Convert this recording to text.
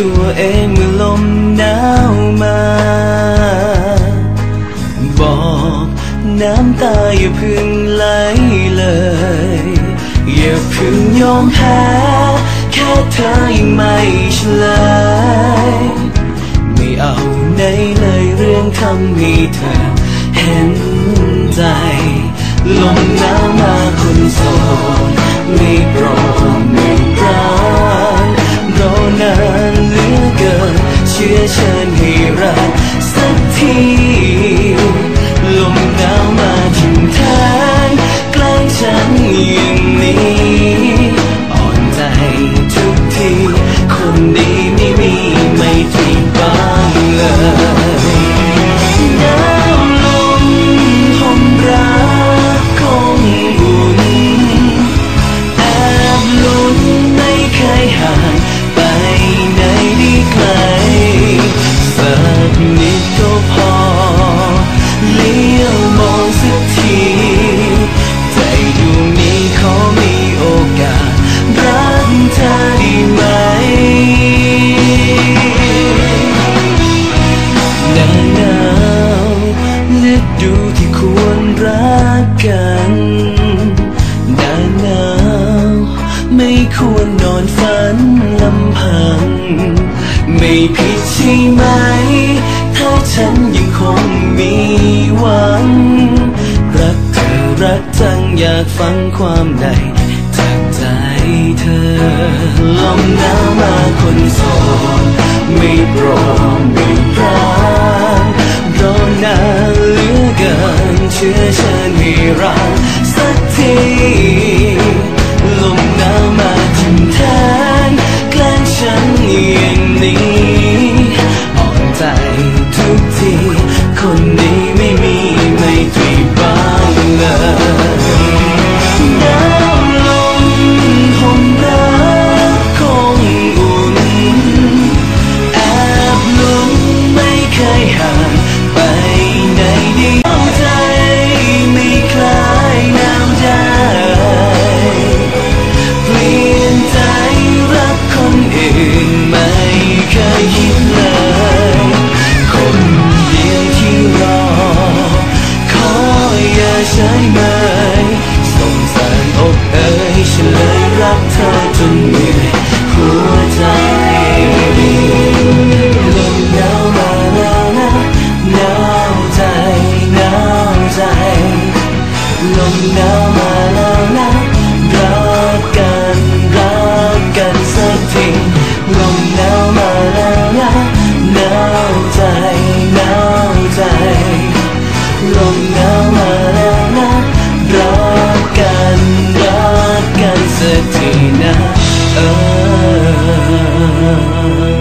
ตัวเองเมื่อลมหนาวมา บอกน้ำตาอย่าพึ่งไหลเลย อย่าพึ่งยอมแพ้แค่เธอยังไม่เฉลยไม่เอาไหนเลยเรื่องทำให้เธอเห็นใจลมหนาวมาคนโสดไม่โปรดไม่ ฤดูที่ควรรักกันหน้าหนาวไม่ควรนอนฝันลำพัง ไม่ผิดใช่ไหม ถ้าฉันยังคงมีหวัง รักเธอรักจังอยากฟังความในจากใจเธอ ลมหนาวมาคนโสดไม่โปรด ชื่อฉันให้รักสักทีลมหนาวมาถึงแทนแกล้งฉันอย่ ลมหนาวมาแล้วนะรักกันรักกันสักทีลมหนาวมาแล้วนะหนาวใจหนาวใจลมหนาวมาแล้วนะรักกันรักกันสักทีนะเออ